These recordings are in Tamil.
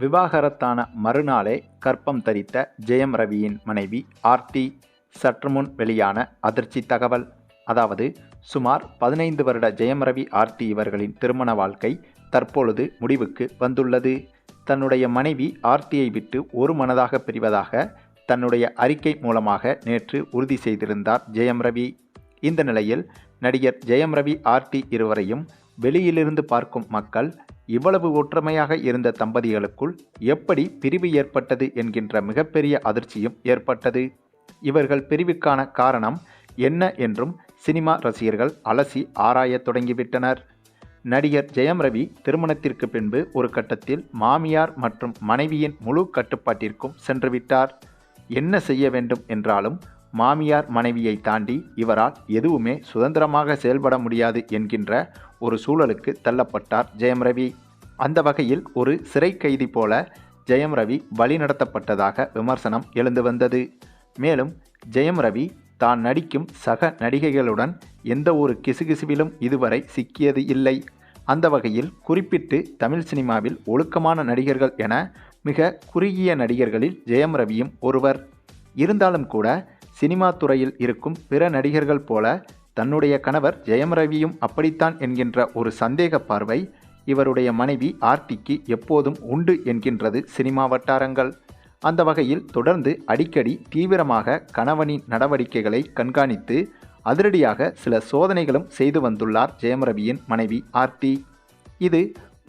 விவாகரத்தான மறுநாளே கற்பம் தரித்த ஜெயம் ரவியின் மனைவி ஆர்த்தி சற்றுமுன் வெளியான அதிர்ச்சி தகவல். அதாவது சுமார் பதினைந்து வருட ஜெயம் ரவி ஆர்த்தி இவர்களின் திருமண வாழ்க்கை தற்பொழுது முடிவுக்கு வந்துள்ளது. தன்னுடைய மனைவி ஆர்த்தியை விட்டு ஒரு மனதாக பிரிவதாக தன்னுடைய அறிக்கை மூலமாக நேற்று உறுதி செய்திருந்தார் ஜெயம் ரவி. இந்த நிலையில் நடிகர் ஜெயம் ரவி ஆர்த்தி இருவரையும் வெளியிலிருந்து பார்க்கும் மக்கள் இவ்வளவு ஒற்றுமையாக இருந்த தம்பதிகளுக்குள் எப்படி பிரிவு ஏற்பட்டது என்கின்ற மிகப்பெரிய அதிர்ச்சியும் ஏற்பட்டது. இவர்கள் பிரிவுக்கான காரணம் என்ன என்றும் சினிமா ரசிகர்கள் அலசி ஆராயத் தொடங்கிவிட்டனர். நடிகர் ஜெயம் ரவி திருமணத்திற்கு பின்பு ஒரு கட்டத்தில் மாமியார் மற்றும் மனைவியின் முழு கட்டுப்பாட்டிற்கும் சென்றுவிட்டார். என்ன செய்ய வேண்டும் என்றாலும் மாமியார் மனைவியை தாண்டி இவரால் எதுவுமே சுதந்திரமாக செயல்பட முடியாது என்கின்ற ஒரு சூழலுக்கு தள்ளப்பட்டார் ஜெயம் ரவி. அந்த வகையில் ஒரு சிறை கைதி போல ஜெயம் ரவி வழிநடத்தப்பட்டதாக விமர்சனம் எழுந்து வந்தது. மேலும் ஜெயம் ரவி தான் நடிக்கும் சக நடிகைகளுடன் எந்த ஒரு கிசுகிசுவிலும் இதுவரை சிக்கியது இல்லை. அந்த வகையில் குறிப்பிட்டு தமிழ் சினிமாவில் ஒழுக்கமான நடிகர்கள் என மிக குறுகிய நடிகர்களில் ஜெயம் ரவியும் ஒருவர். இருந்தாலும் கூட சினிமா துறையில் இருக்கும் பிற நடிகர்கள் போல தன்னுடைய கணவர் ஜெயம் ரவியும் அப்படித்தான் என்கின்ற ஒரு சந்தேக பார்வை இவருடைய மனைவி ஆர்த்திக்கு எப்போதும் உண்டு என்கின்றது சினிமா வட்டாரங்கள். அந்த வகையில் தொடர்ந்து அடிக்கடி தீவிரமாக கணவனின் நடவடிக்கைகளை கண்காணித்து அதிரடியாக சில சோதனைகளும் செய்து வந்துள்ளார் ஜெயம் ரவியின் மனைவி ஆர்த்தி. இது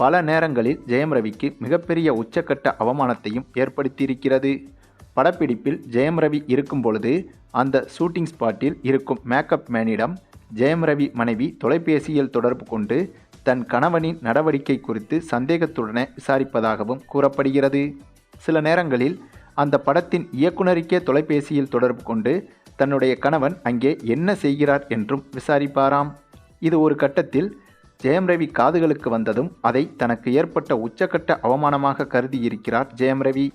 பல நேரங்களில் ஜெயம் ரவிக்கு மிகப்பெரிய உச்சக்கட்ட அவமானத்தையும் ஏற்படுத்தியிருக்கிறது. படப்பிடிப்பில் ஜெயம் ரவி இருக்கும் பொழுது அந்த ஷூட்டிங் ஸ்பாட்டில் இருக்கும் மேக்கப் மேனிடம் ஜெயம் ரவி மனைவி தொலைபேசியில் தொடர்பு கொண்டு தன் கணவனின் நடவடிக்கை குறித்து சந்தேகத்துடனே விசாரிப்பதாகவும் கூறப்படுகிறது. சில நேரங்களில் அந்த படத்தின் இயக்குனருக்கே தொலைபேசியில் தொடர்பு கொண்டு தன்னுடைய கணவன் அங்கே என்ன செய்கிறார் என்றும் விசாரிப்பாராம். இது ஒரு கட்டத்தில் ஜெயம் ரவி காதுகளுக்கு வந்ததும் அதை தனக்கு ஏற்பட்ட உச்சக்கட்ட அவமானமாக கருதியிருக்கிறார் ஜெயம் ரவி.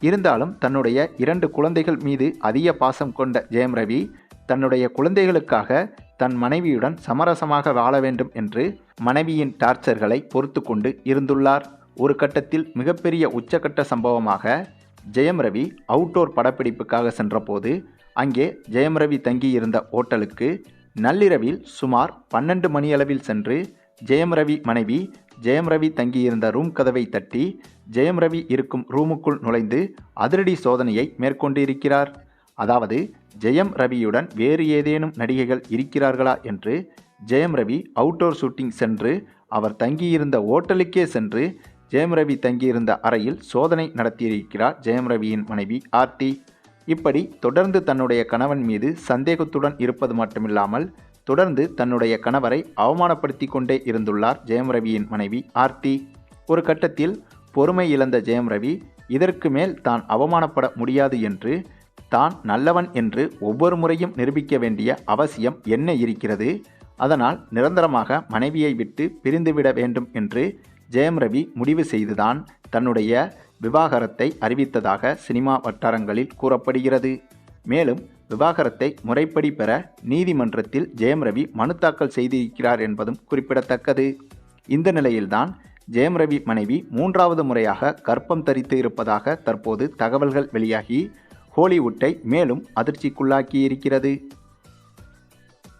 இருந்தாலும் தன்னுடைய இரண்டு குழந்தைகள் மீது அதிக பாசம் கொண்ட ஜெயம் ரவி தன்னுடைய குழந்தைகளுக்காக தன் மனைவியுடன் சமரசமாக வாழ வேண்டும் என்று மனைவியின் டார்ச்சர்களை பொறுத்து கொண்டு இருந்துள்ளார். ஒரு கட்டத்தில் மிகப்பெரிய உச்சக்கட்ட சம்பவமாக ஜெயம் ரவி அவுட்டோர் படப்பிடிப்புக்காக சென்றபோது அங்கே ஜெயம் ரவி தங்கியிருந்த ஓட்டலுக்கு நள்ளிரவில் சுமார் பன்னெண்டு மணியளவில் சென்று ஜெயம் ரவி மனைவி ஜெயம் ரவி தங்கியிருந்த ரூம் கதவை தட்டி ஜெயம் ரவி இருக்கும் ரூமுக்குள் நுழைந்து அதிரடி சோதனையை மேற்கொண்டிருக்கிறார். அதாவது ஜெயம் ரவியுடன் வேறு ஏதேனும் நடிகைகள் இருக்கிறார்களா என்று ஜெயம் ரவி அவுட்டோர் ஷூட்டிங் சென்று அவர் தங்கியிருந்த ஓட்டலுக்கே சென்று ஜெயம் ரவி தங்கியிருந்த அறையில் சோதனை நடத்தியிருக்கிறார் ஜெயம் ரவியின் மனைவி ஆர்த்தி. இப்படி தொடர்ந்து தன்னுடைய கணவன் மீது சந்தேகத்துடன் இருப்பது மட்டுமில்லாமல் தொடர்ந்து தன்னுடைய கணவரை அவமானப்படுத்தி கொண்டே இருந்துள்ளார் ஜெயம் ரவியின் மனைவி ஆர்த்தி. ஒரு கட்டத்தில் பொறுமை இழந்த ஜெயம் ரவி இதற்கு மேல் தான் அவமானப்பட முடியாது என்று தான் நல்லவன் என்று ஒவ்வொரு முறையும் நிரூபிக்க வேண்டிய அவசியம் என்ன இருக்கிறது? அதனால் நிரந்தரமாக மனைவியை விட்டு பிரிந்துவிட வேண்டும் என்று ஜெயம் ரவி முடிவு செய்துதான் தன்னுடைய விவாகரத்தை அறிவித்ததாக சினிமா வட்டாரங்களில் கூறப்படுகிறது. மேலும் விவாகரத்தை முறைப்படி பெற நீதிமன்றத்தில் ஜெயம் ரவி மனு தாக்கல் செய்திருக்கிறார் என்பதும் குறிப்பிடத்தக்கது. இந்த நிலையில்தான் ஜெயம் ரவி மனைவி மூன்றாவது முறையாக கற்பம் தரித்து இருப்பதாக தற்போது தகவல்கள் வெளியாகி ஹோலிவுட்டை மேலும் அதிர்ச்சிக்குள்ளாக்கியிருக்கிறது.